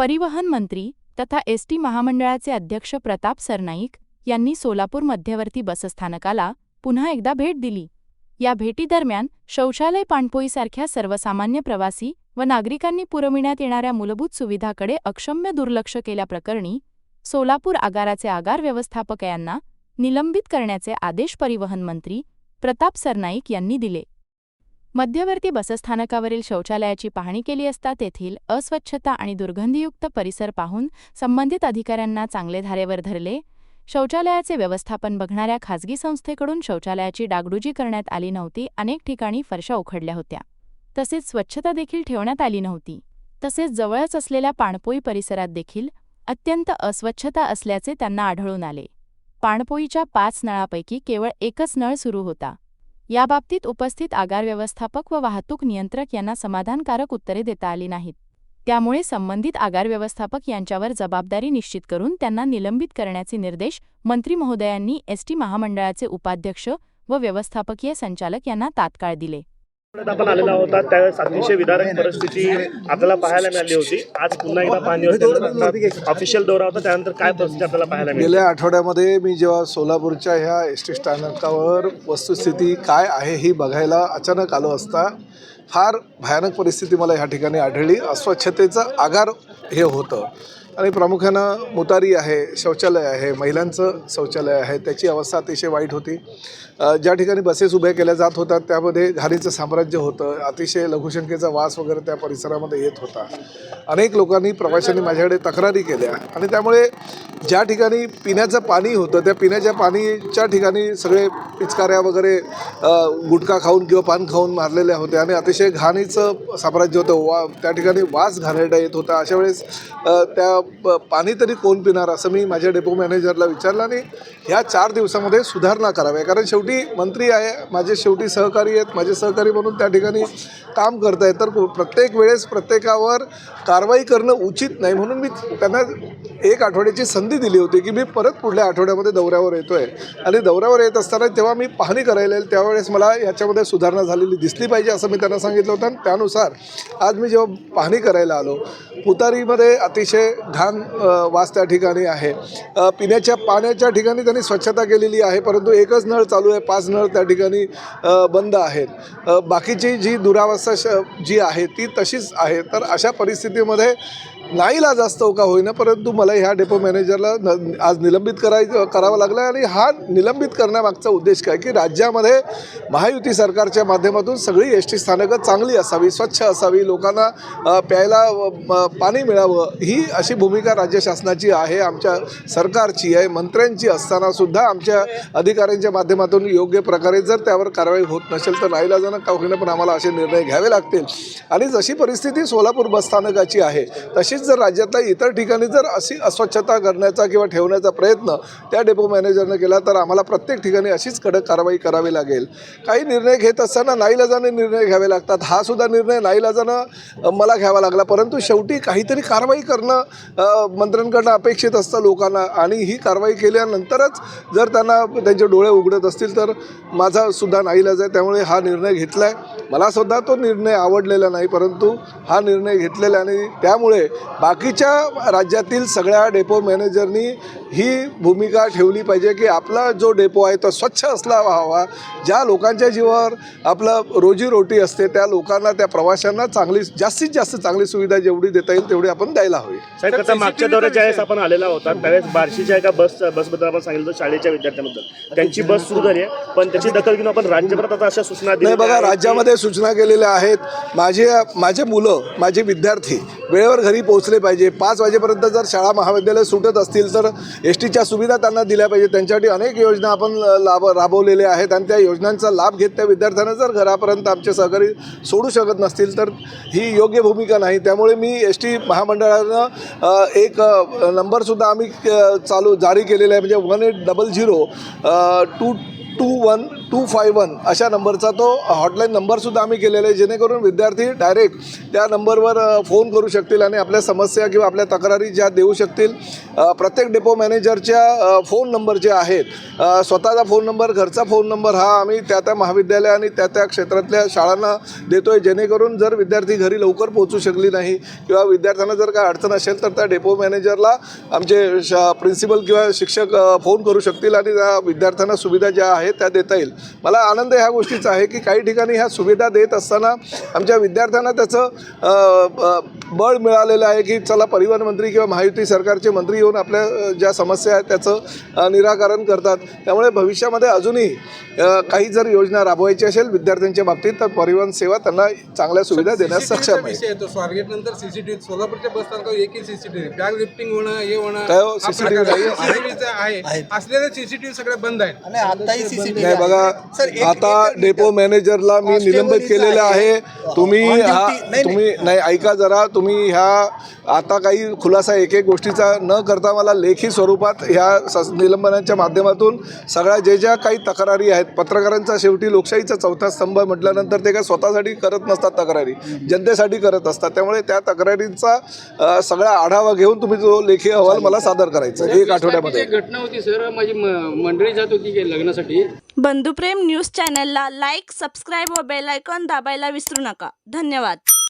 परिवहन मंत्री तथा एस टी महामंडळाचे अध्यक्ष प्रताप सरनाईक यांनी सोलापूर मध्यवर्ती बसस्थानकाला पुन्हा एकदा भेट दिली. या भेटीदरम्यान शौचालय पाणपोईसारख्या सर्वसामान्य प्रवासी व नागरिकांनी पुरविण्यात येणाऱ्या मूलभूत सुविधाकडे अक्षम्य दुर्लक्ष केल्याप्रकरणी सोलापूर आगाराचे आगार व्यवस्थापक यांना निलंबित करण्याचे आदेश परिवहन मंत्री प्रताप सरनाईक यांनी दिले. मध्यवर्ती बसस्थानकावरील शौचालयाची पाहणी केली असता तेथील अस्वच्छता आणि दुर्गंधीयुक्त परिसर पाहून संबंधित अधिकाऱ्यांना चांगले धारेवर धरले. शौचालयाचे व्यवस्थापन बघणाऱ्या खाजगी संस्थेकडून शौचालयाची डागडुजी करण्यात आली नव्हती. अनेक ठिकाणी फरशा उखडल्या होत्या. तसेच स्वच्छता देखील ठेवण्यात आली नव्हती. तसेच जवळच असलेल्या पाणपोई परिसरात देखील अत्यंत अस्वच्छता असल्याचे त्यांना आढळून आले. पाणपोईच्या पाच नळापैकी केवळ एकच नळ सुरू होता. याबाबतीत उपस्थित आगार व्यवस्थापक व वाहतूक नियंत्रक यांना समाधानकारक उत्तरे देता आली नाहीत. त्यामुळे संबंधित आगार व्यवस्थापक यांच्यावर जबाबदारी निश्चित करून त्यांना निलंबित करण्याचे निर्देश मंत्री महोदयांनी एसटी महामंडळाचे उपाध्यक्ष व व्यवस्थापकीय संचालक यांना तात्काळ दिले. आपण आलेला होता त्यावेळेस अतिशय विदारक परिस्थिती आपल्याला पाहायला मिळाली होती. आज पुन्हा एकदा पाणी होते. ऑफिशियल दौरा होता त्यानंतर काय परिस्थिती आपल्याला पाहायला मिळाली? गेल्या आठवड्यामध्ये मी जेव्हा सोलापूरच्या ह्या एस टी स्थानकावर वस्तुस्थिती काय आहे ही बघायला अचानक आलो असता फार भयानक परिस्थिती मला ह्या ठिकाणी आढळली. अस्वच्छतेचं आगार हे होतं. आणि प्रामुख्यानं मुतारी आहे शौचालय आहे महिलांचं शौचालय आहे त्याची अवस्था अतिशय वाईट होती. ज्या ठिकाणी बसेस उभ्या केल्या जात होत्या त्यामध्ये घाणीचं साम्राज्य होतं अतिशय लघुशंकेचा वास वगैरे त्या परिसरामध्ये येत होता. अनेक लोकांनी प्रवाशांनी माझ्याकडे तक्रारी केल्या आणि त्यामुळे ज्या ठिकाणी पिण्याचं पाणी होतं त्या पिण्याच्या पाणीच्या ठिकाणी सगळे पिचकाऱ्या वगैरे गुटखा खाऊन किंवा पान खाऊन मारलेल्या होत्या आणि अतिशय घाणीचं साम्राज्य होतं. वा त्या ठिकाणी वास घाणेरडा येत होता. अशा वेळेस त्या ब पाणी तरी कोण पिणार असं मी माझ्या डेपो मॅनेजरला विचारलं आणि ह्या चार दिवसामध्ये सुधारणा कराव्या कारण शेवटी मंत्री आहे माझे शेवटी सहकारी आहेत माझे सहकारी म्हणून त्या ठिकाणी काम करत आहे तर प्रत्येक वेळेस प्रत्येकावर कारवाई करणं उचित नाही. म्हणून मी त्यांना एक आठवड्याची संधी दिली होती की मी परत पुढल्या आठवड्यामध्ये दौऱ्यावर येतो आहे आणि दौऱ्यावर येत असताना तेव्हा मी पाहणी करायला येईल त्यावेळेस मला याच्यामध्ये सुधारणा झालेली दिसली पाहिजे असं मी त्यांना सांगितलं होतं. आणि त्यानुसार आज मी जेव्हा पाहणी करायला आलो पुतारीमध्ये अतिशय घाण वास त्या ठिकाणी आहे. पिण्याच्या पाण्याच्या ठिकाणी त्यांनी स्वच्छता केलेली आहे परंतु एकच नळ चालू आहे पाच नळ त्या ठिकाणी बंद आहेत. बाकीची जी दुरावस्था श जी आहे ती तशीच आहे. तर अशा परिस्थितीमध्ये नाईलाज असतो का होईना परंतु मला ह्या डेपो मॅनेजरला न आज निलंबित करायचं करावं लागलं आणि हा निलंबित करण्यामागचा उद्देश काय? की राज्यामध्ये महायुती सरकारच्या माध्यमातून सगळी एस टी स्थानकं चांगली असावी स्वच्छ असावी लोकांना प्यायला पाणी मिळावं ही अशी भूमिका राज्य शासनाची आहे आमच्या सरकारची आहे मंत्र्यांची असतानासुद्धा आमच्या अधिकाऱ्यांच्या माध्यमातून योग्य प्रकारे जर त्यावर कारवाई होत नसेल तर नाईलाजानं का होईना पण आम्हाला असे निर्णय घ्यावे लागतील. आणि जशी परिस्थिती सोलापूर बसस्थानकाची आहे तशीच जर राज्यातल्या इतर ठिकाणी जर अशी अस्वच्छता करण्याचा किंवा ठेवण्याचा प्रयत्न त्या डेपो मॅनेजरनं केला तर आम्हाला प्रत्येक ठिकाणी अशीच कडक कारवाई करावी लागेल. काही निर्णय घेत असताना नाईलाजाने निर्णय घ्यावे लागतात. हा सुद्धा निर्णय नाईलाजानं मला घ्यावा लागला. परंतु शेवटी काहीतरी कारवाई करणं मंत्र्यांकडनं अपेक्षित असतं लोकांना. आणि ही कारवाई केल्यानंतरच जर त्यांना त्यांचे डोळे उघडत असतील तर माझा सुद्धा नाईलाज आहे. त्यामुळे हा निर्णय घेतला आहे मला सुद्धा तो निर्णय आवडलेला नाही परंतु हा निर्णय घेतलेला आणि त्यामुळे बाकीच्या राज्यातील सगळ्या डेपो मॅनेजरनी ही भूमिका ठेवली पाहिजे की आपला जो डेपो आहे तो स्वच्छ असला हवा. ज्या लोकांच्या जीवावर आपलं रोजीरोटी असते त्या लोकांना त्या प्रवाशांना चांगली जास्तीत जास्त चांगली सुविधा जेवढी देता येईल तेवढी आपण द्यायला हवी. साहेब आता मागच्या दौऱ्यात ज्यावेळेस आपण आलेला होता त्यावेळेस बार्शीच्या एका बस बसबद्दल आपण सांगितलं होतं शाळेच्या विद्यार्थ्यांबद्दल. त्यांची बस सुरू झाली आहे पण त्याची दखल घेऊन आपण राज्यभरात आता अशा सूचना नाही दिल्या बघा राज्यामध्ये सूचना केलेल्या आहेत. माझे माझे मुलं माझे विद्यार्थी वेळेवर घरी पोहोचले पाहिजे. पाच वाजेपर्यंत जर शाळा महाविद्यालय सुटत असतील तर एस टीच्या सुविधा त्यांना दिल्या पाहिजे. त्यांच्यासाठी अनेक योजना आपण लाभ राबवलेल्या आहेत आणि त्या योजनांचा लाभ घेत त्या विद्यार्थ्यांना जर घरापर्यंत आमचे सहकारी सोडू शकत नसतील तर ही योग्य भूमिका नाही. त्यामुळे मी एस टी महामंडळानं एक नंबरसुद्धा आम्ही चालू जारी केलेला आहे. म्हणजे one eight double zero two two one two five one अशा नंबरचा तो हॉटलाईन नंबरसुद्धा आम्ही केलेला आहे. जेणेकरून विद्यार्थी डायरेक्ट त्या नंबरवर फोन करू शकतील आणि आपल्या समस्या किंवा आपल्या तक्रारी ज्या देऊ शकतील. प्रत्येक डेपो मॅनेजरच्या फोन नंबर जे आहेत स्वतःचा फोन नंबर घरचा फोन नंबर हा आम्ही त्या त्या महाविद्यालय आणि त्या त्या क्षेत्रातल्या शाळांना देतो आहे जेणेकरून जर विद्यार्थी घरी लवकर पोहोचू शकली नाही किंवा विद्यार्थ्यांना जर काय अडचण असेल तर त्या डेपो मॅनेजरला आमचे प्रिन्सिपल किंवा शिक्षक फोन करू शकतील आणि त्या विद्यार्थ्यांना सुविधा ज्या आहेत त्या देता येईल. मला आनंद ह्या गोष्टीचा आहे की काही ठिकाणी ह्या सुविधा देत असताना आमच्या विद्यार्थ्यांना त्याचं बळ मिळालेलं आहे की चला परिवहन मंत्री किंवा महायुती सरकारचे मंत्री येऊन आपल्या ज्या समस्या आहेत त्याचं निराकरण करतात. त्यामुळे भविष्यामध्ये अजूनही काही जर योजना राबवायची असेल विद्यार्थ्यांच्या बाबतीत तर परिवहन सेवा त्यांना चांगल्या सुविधा देण्यास सक्षम आहे. स्वारगेट नंतर सीसीटीव्ही सोलापूरच्या बस स्थानकावर एकही सीसीटीव्ही बॅग लिफ्टिंग होणं हे होणं काय हो, हा चा आहे. असलेले सीसीटीव्ही सगळे बंद आहेत. आणि आताही सीसीटीव्ही नाही बघा आता डेपो मॅनेजरला मी निलंबित केलेलं आहे. तुम्ही हा तुम्ही नाही ऐका जरा तुम्ही ह्या आता काही खुलासा एक एक गोष्टीचा न करता मला लेखी स्वरूपात ह्या सस निलंबनाच्या माध्यमातून सगळ्या जे ज्या काही तक्रारी आहेत पत्रकारांचा शेवटी लोकशाहीचा चौथा स्तंभ म्हटल्यानंतर ते काय स्वतःसाठी करत नसतात तक्रारी. जनतेसाठी करत असतात. त्यामुळे त्या तक्रारींचा सगळा आढावा घेऊन तुम्ही जो लेखी अहवाल मला सादर करायचा एक आठवड्यामध्ये. एक घटना होती सर. माझी म- मंडळी जात होती लग्नासाठी. बंधुप्रेम न्यूज चॅनलला लाईक सबस्क्राईब व बेल आयकॉन दाबायला विसरू नका. धन्यवाद.